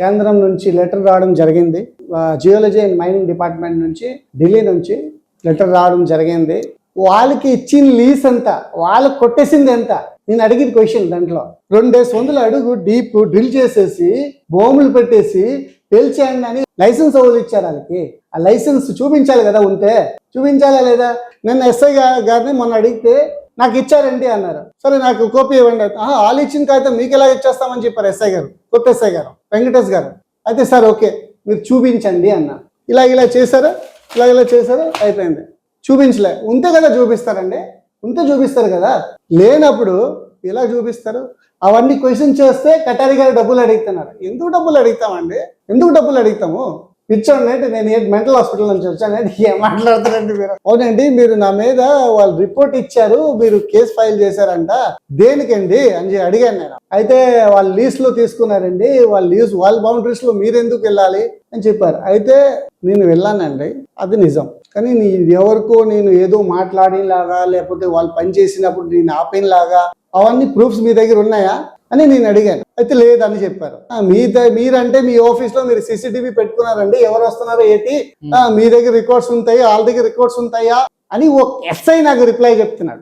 కేంద్రం నుంచి లెటర్ రావడం జరిగింది. జియోలజీ అండ్ మైనింగ్ డిపార్ట్మెంట్ నుంచి ఢిల్లీ నుంచి లెటర్ రావడం జరిగింది. వాళ్ళకి ఇచ్చిన లీస్ ఎంత? వాళ్ళకి కొట్టేసింది ఎంత? నేను అడిగిన క్వశ్చన్ దాంట్లో. రెండేసి వందల అడుగు డీప్ డ్రిల్ చేసేసి బోములు పెట్టేసి పేల్చేయండి అని లైసెన్స్ ఎవరు ఇచ్చారు వాళ్ళకి? ఆ లైసెన్స్ చూపించాలి కదా ఉంటే. చూపించాలా లేదా? నిన్న ఎస్ఐ గారిని మొన్న అడిగితే నాకు ఇచ్చారండి అన్నారు. సరే నాకు కాపీ ఇవ్వండి వాళ్ళు ఇచ్చిన కాగితం మీకు ఎలా ఇచ్చేస్తామని చెప్పారు ఎస్ఐ గారు కొత్త ఎస్ఐ గారు వెంకటేష్ గారు. అయితే సార్ ఓకే మీరు చూపించండి అన్న. ఇలా ఇలా చేశారు? ఇలా ఇలా చేశారు? అయిపోయింది. చూపించలే. ఉంటే కదా చూపిస్తారండి. ఉంటే చూపిస్తారు కదా. లేనప్పుడు ఎలా చూపిస్తారు? అవన్నీ క్వశ్చన్ చేస్తే కటారి గారు డబ్బులు అడుగుతున్నారు. ఎందుకు డబ్బులు అడుగుతామండి? ఎందుకు డబ్బులు అడుగుతాము? పిచ్చోండి అంటే నేను మెంటల్ హాస్పిటల్ నుంచి వచ్చానండి ఏం మాట్లాడుతారండి మీరు? అవునండి మీరు నా మీద వాళ్ళు రిపోర్ట్ ఇచ్చారు. మీరు కేసు ఫైల్ చేశారంట. దేనికండి? అని చెప్పి అడిగాను నేను. అయితే వాళ్ళు లీజ్లో తీసుకున్నారండి. వాళ్ళ లీజ్ వాళ్ళ బౌండరీస్లో మీరు ఎందుకు వెళ్ళాలి? అని చెప్పారు. అయితే నేను వెళ్ళానండి. అది నిజం. కానీ నీ ఎవరికో నేను ఏదో మాట్లాడినలాగా లేకపోతే వాళ్ళు పని చేసినప్పుడు నేను ఆపినలాగా అవన్నీ ప్రూఫ్స్ మీ దగ్గర ఉన్నాయా? అని నేను అడిగాను. అయితే లేదని చెప్పారు. "ఆ, మీ మీరంటే మీ ఆఫీస్లో మీరు సీసీటీవీ పెట్టుకున్నారండి. ఎవరు వస్తున్నారో ఏంటి? "ఆ, మీ దగ్గర రికార్డ్స్ ఉంటాయి? వాళ్ళ దగ్గర రికార్డ్స్ ఉంటాయా? అని ఒక ఎస్ఐ నాకు రిప్లై చెప్తున్నాడు.